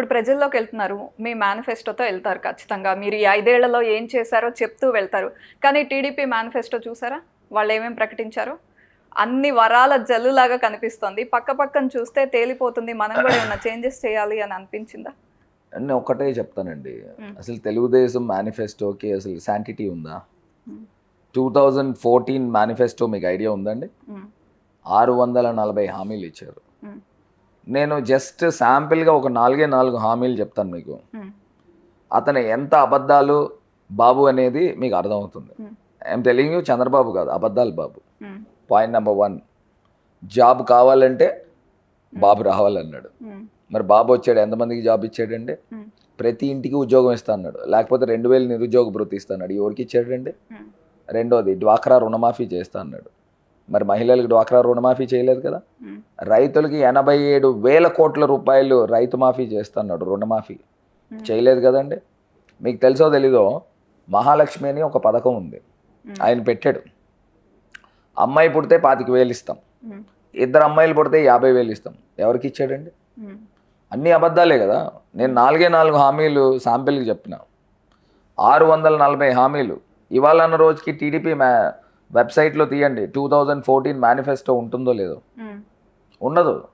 ఇప్పుడు ప్రజల్లోకి వెళ్తున్నారు మీ మేనిఫెస్టోతో వెళ్తారు ఖచ్చితంగా. మీరు ఈ ఐదేళ్ళలో ఏం చేశారో చెప్తూ వెళ్తారు. కానీ టీడీపీ మేనిఫెస్టో చూసారా? వాళ్ళు ఏమేమి ప్రకటించారో? అన్ని వరాల జల్లులాగా కనిపిస్తోంది. పక్క పక్కన చూస్తే తేలిపోతుంది. మనం కూడా ఏమైనా చేంజెస్ చేయాలి అని అనిపించిందా? నేను ఒకటే చెప్తానండి. అసలు తెలుగుదేశం మేనిఫెస్టోకి అసలు శాంటిటీ ఉందా. టూ థౌజండ్ ఫోర్టీన్ మేనిఫెస్టో మీకు ఐడియా ఉందండి. ఆరు వందల నలభై హామీలు ఇచ్చారు. నేను జస్ట్ శాంపిల్గా ఒక నాలుగే నాలుగు హామీలు చెప్తాను మీకు మ్మ్. అతను ఎంత అబద్ధాలు బాబు అనేది మీకు అర్థమవుతుంది మ్మ్. ఏం తెలియదు చంద్రబాబు కాదు అబద్ధాలు Babu. Point number one job కావాలంటే బాబు రావాలన్నాడు. మరి బాబు వచ్చాడు ఎంతమందికి జాబ్ ఇచ్చాడండి. ప్రతి ఇంటికి ఉద్యోగం ఇస్తా అన్నాడు లేకపోతే రెండు వేలు నిరుద్యోగ భృతి ఇస్తా అన్నాడు ఎవరికి ఇచ్చాడండి. రెండోది డ్వాక్రా రుణమాఫీ చేస్తా అన్నాడు మరి మహిళలకు డ్వాక్రా రుణమాఫీ చేయలేదు కదా. రైతులకి ఎనభై ఏడు వేల కోట్ల రూపాయలు రైతు మాఫీ చేస్తా అన్నాడు రుణమాఫీ. చేయలేదు కదండి మీకు తెలుసో తెలీదో మహాలక్ష్మి అని ఒక పథకం ఉంది. ఆయన పెట్టాడు అమ్మాయి పుడితే పాతిక వేలు ఇస్తాం. ఇద్దరు అమ్మాయిలు పుడితే యాభై వేలు ఇస్తాం ఎవరికి ఇచ్చాడండి. అన్ని అబద్ధాలే కదా నేను నాలుగే నాలుగు హామీలు శాంపిల్కి చెప్పిన ఆరు వందల నలభై హామీలు ఇవాళ రోజుకి టీడీపీ మ్యా వెబ్సైట్లో తీయండి. టూ థౌజండ్ ఫోర్టీన్ మేనిఫెస్టో ఉంటుందో లేదో. ఉండదు.